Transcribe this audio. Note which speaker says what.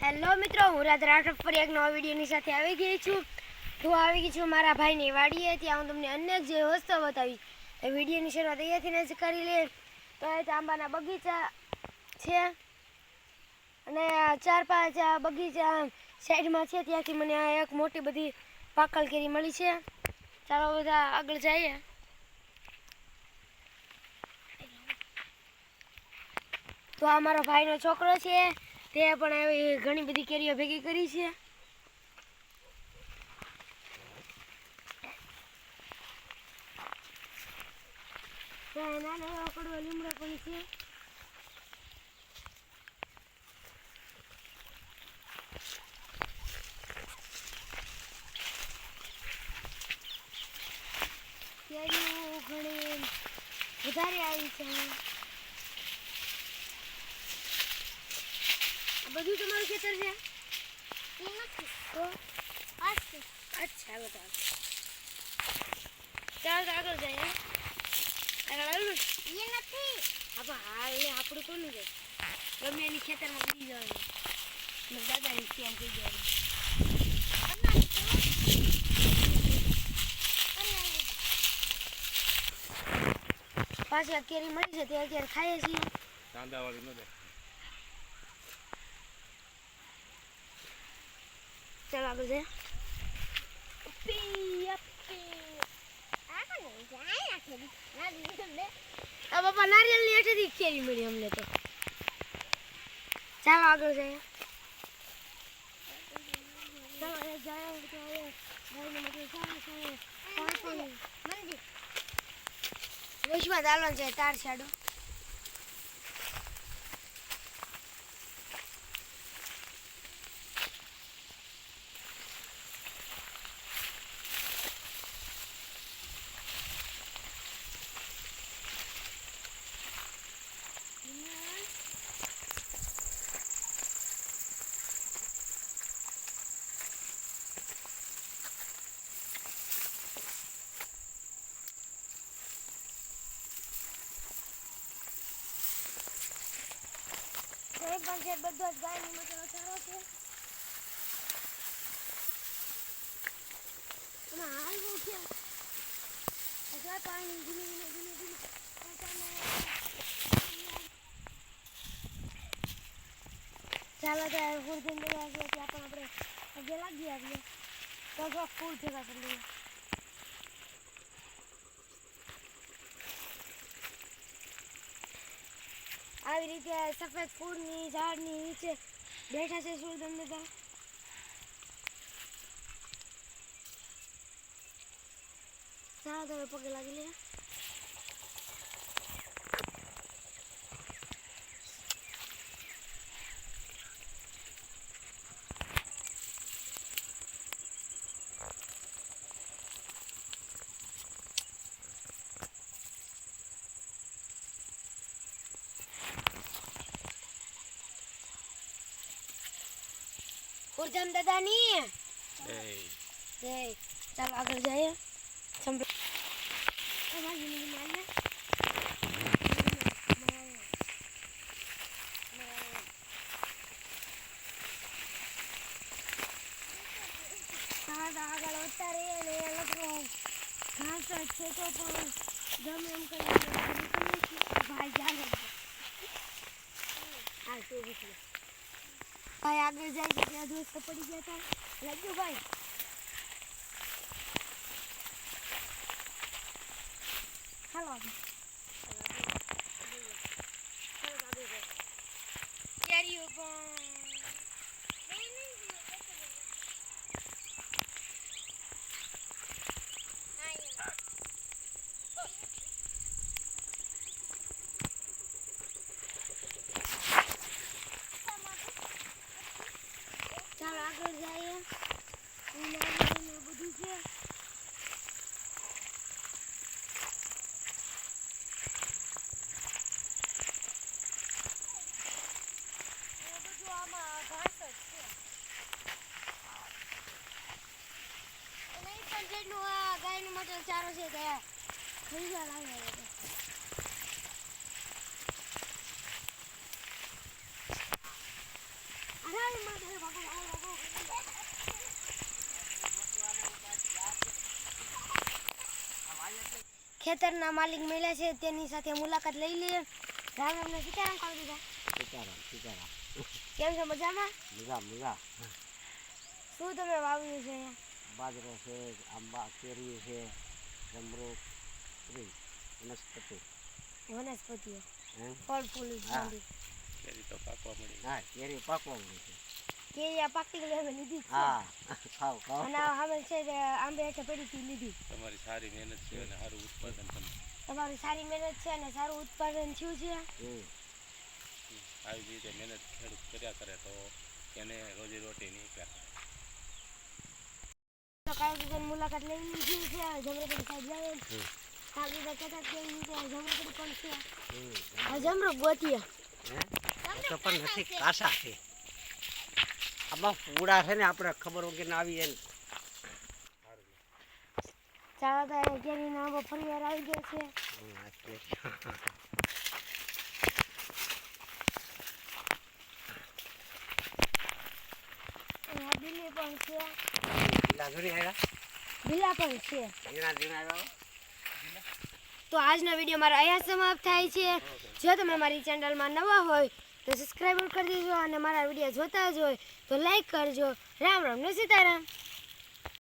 Speaker 1: Hello મિત્રો, હું રાધા રાઠોડ ફરી એક નવા વિડીયોની સાથે આવી ગઈ છું. હું આવી ગઈ છું મારા ભાઈની વાડીએ ત્યાં હું તમને અનેક જે વસ્તુઓ બતાવીશ. એ વિડીયોની શરૂઆત અહીંયાથી જ કરી લે તો એ આંબાના બગીચા છે. અને ચાર પાંચ બગીચા સાઈડમાં છે, ત્યાંથી મને આ એક મોટી બધી પાકલ કેરી મળી છે. ચાલો બધા આગળ જઈએ. તો આ મારો ભાઈનો છોકરો છે. તે પણ આવી ઘણી બધી કેરીઓ ભેગી કરી છે. નાના કડવા લીમડા પણ છે. કેરીઓ ઘણી વધારે આવી છે. બધું તમારું ખેતર છે? તો અચ્છા બતાવો ચાલ તો આગળ જાય હે? આગળ આવ્યું ને હા પણ હાલ ને આપણું કોનું છે? ગમે એની ખેતરમાં ઉડી જવાનું. દાદાની ત્યાં કહી જવાનું પાછી આ કેરી મળી છે તે અત્યારે ખાઈએ છીએ.
Speaker 2: કાંદાવાળી ન
Speaker 1: ચાલો આગળ જાય આ બાપા નારિયેળની હેઠેથી કેરી મળી અમને તો ચાલો આગળ જઈએ વિશ્વા દાલન છે તાર છાડો જય પણ છે બધો જ ગાયની મટનો સારો છે એમાં હાલવું છે એટલે પાણી ધીમે ધીમે ધીમે ધીમે ચાલો ત્યારે ફૂલ થઈ ગયા છે ત્યાં પણ આપણે પગે લાગી આવીએ. તો ફૂલ ભેગા કરી લઈએ. આવી રીતે સફેદ ફૂલની ઝાડની નીચે બેઠા છે સુરદમ દાદા ચાલો, તમે પગે લાગી લે સુરદમ દાદાની? જય. ચાલો આગળ જઈએ. સંભળાય તમારી જિંદગી માને આગળ વધતા રહીએ ને એ લોકો ઘાસ જ છે તો પણ ગમે એમ કરીને નીકળીએ છીએ. ભાઈ ચાલે હા તો બીજું ભાઈ આગળ જાય છે ત્યાં દોસ્ત પડી ગયા હતા લાગ્યું ભાઈ હાલો આગળ. આગળ જઈએ બધું છે જેટલું આ ગાયનું મટલ ચારો છે તે ખરીદવા લાવ્યા હતા અરે ખેતરના માલિક મળ્યા છે તેની સાથે મુલાકાત લઈ લઈએ. રામ રામને સીતારામ કરી દીધા
Speaker 2: સીતારામ સીતારામ.
Speaker 1: કેમ છો? મજામાં?
Speaker 2: મજા મજા.
Speaker 1: શું તમે વાવ્યું છે અહીંયા?
Speaker 2: બાજરો છે આંબા કેરી છે જમરૂખ વનસ્પતિ.
Speaker 1: વનસ્પતિઓ. ફળ ફૂલ
Speaker 3: કેરી તો પાકવા મળી.
Speaker 2: હા કેરી પાકવા મળી છે.
Speaker 1: કેરી આ પાકી ગઈ અમે લીધી
Speaker 2: હા ખાવ ખાવ.
Speaker 1: અને સામે છે આંબે હેઠે પડી હતી લીધી.
Speaker 3: તમારી સારી મહેનત છે અને સારું ઉત્પાદન પણ.
Speaker 1: તમારી સારી મહેનત છે અને સારું ઉત્પાદન થયું છે.
Speaker 3: આવી રીતે મહેનત ખેડૂત કર્યા કરે તો એને રોજી રોટી નીકળે
Speaker 1: તો કાળું મુલાકાત લઈ લીધી છે જમરૂકડી સાહેબ જાય કાળું કહેતા કે જમરૂકડી પણ છે. ગોતીએ.
Speaker 2: હે? તો પણ નથી કાસા છે. આમાં પૂડા છે ને આપણે ખબર વગર આવી એને ને.
Speaker 1: ચાલો તો અગિયારી ના બપોર વેર આવી ગયો છે. બીલી પણ છે.
Speaker 2: લીલા આવ્યા
Speaker 1: બીલા પણ છે.
Speaker 2: ઝીણા ઝીણા આવ્યા
Speaker 1: તો આજનો વીડિયો મારો અહીંયા સમાપ્ત થાય છે. જો તમે મારી ચેનલમાં નવા હોય તો સબસ્ક્રાઈબર કરી દેજો અને મારા વીડિયો જોતા જ હોય તો લાઈક કરજો. રામ રામ ને સીતારામ.